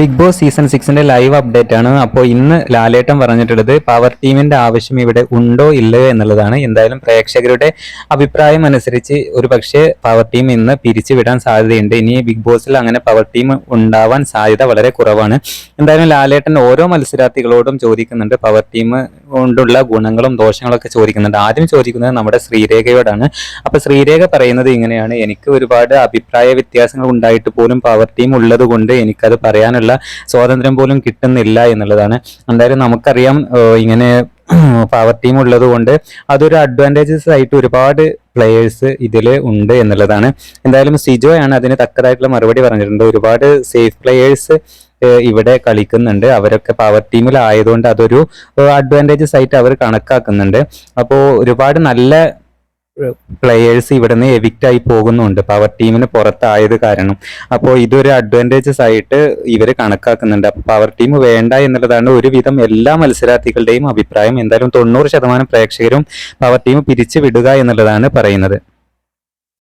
Big boss season സിക്സിന്റെ live update ആണ്. അപ്പോൾ ഇന്ന് ലാലേട്ടൻ പറഞ്ഞിട്ടുള്ളത് പവർ ടീമിന്റെ ആവശ്യം ഇവിടെ ഉണ്ടോ ഇല്ലയോ എന്നുള്ളതാണ്. എന്തായാലും പ്രേക്ഷകരുടെ അഭിപ്രായം അനുസരിച്ച് ഒരു പക്ഷേ പവർ ടീം ഇന്ന് പിരിച്ചുവിടാൻ സാധ്യതയുണ്ട്. ഇനി ബിഗ് ബോസിൽ അങ്ങനെ പവർ ടീം ഉണ്ടാവാൻ സാധ്യത വളരെ കുറവാണ്. എന്തായാലും ലാലേട്ടൻ ഓരോ മത്സരാർത്ഥികളോടും ചോദിക്കുന്നുണ്ട്. പവർ ടീം കൊണ്ടുള്ള ഗുണങ്ങളും ദോഷങ്ങളൊക്കെ ചോദിക്കുന്നുണ്ട്. ആദ്യം ചോദിക്കുന്നത് നമ്മുടെ ശ്രീരേഖയോടാണ്. അപ്പൊ ശ്രീരേഖ പറയുന്നത് ഇങ്ങനെയാണ്. എനിക്ക് ഒരുപാട് അഭിപ്രായ വ്യത്യാസങ്ങൾ ഉണ്ടായിട്ട് പോലും പവർ ടീം ഉള്ളത് കൊണ്ട് എനിക്കത് പറയാനുള്ള സ്വാതന്ത്ര്യം പോലും കിട്ടുന്നില്ല എന്നുള്ളതാണ്. എന്തായാലും നമുക്കറിയാം ഇങ്ങനെ പവർ ടീം ഉള്ളത് കൊണ്ട് അതൊരു അഡ്വാന്റേജസ് ആയിട്ട് ഒരുപാട് പ്ലെയേഴ്സ് ഇതിൽ ഉണ്ട് എന്നുള്ളതാണ്. എന്തായാലും സിജോയാണ് അതിന് തക്കതായിട്ടുള്ള മറുപടി പറഞ്ഞിട്ടുണ്ട്. ഒരുപാട് സേഫ് പ്ലെയേഴ്സ് ഇവിടെ കളിക്കുന്നുണ്ട്. അവരൊക്കെ പവർ ടീമിലായതുകൊണ്ട് അതൊരു അഡ്വാന്റേജസ് ആയിട്ട് അവർ കണക്കാക്കുന്നുണ്ട്. അപ്പോൾ ഒരുപാട് നല്ല പ്ലെയേഴ്സ് ഇവിടുന്ന് എവിക്റ്റ് ആയി പോകുന്നുണ്ട്. പവർ ടീമിന് പുറത്തായത് കാരണം. അപ്പോൾ ഇതൊരു അഡ്വാന്റേജസ് ആയിട്ട് ഇവർ കണക്കാക്കുന്നുണ്ട്. അപ്പോൾ പവർ ടീം വേണ്ട എന്നുള്ളതാണ് ഒരുവിധം എല്ലാ മത്സരാർത്ഥികളുടെയും അഭിപ്രായം. എന്തായാലും തൊണ്ണൂറ് ശതമാനം പ്രേക്ഷകരും പവർ ടീം പിരിച്ചു വിടുക എന്നുള്ളതാണ് പറയുന്നത്.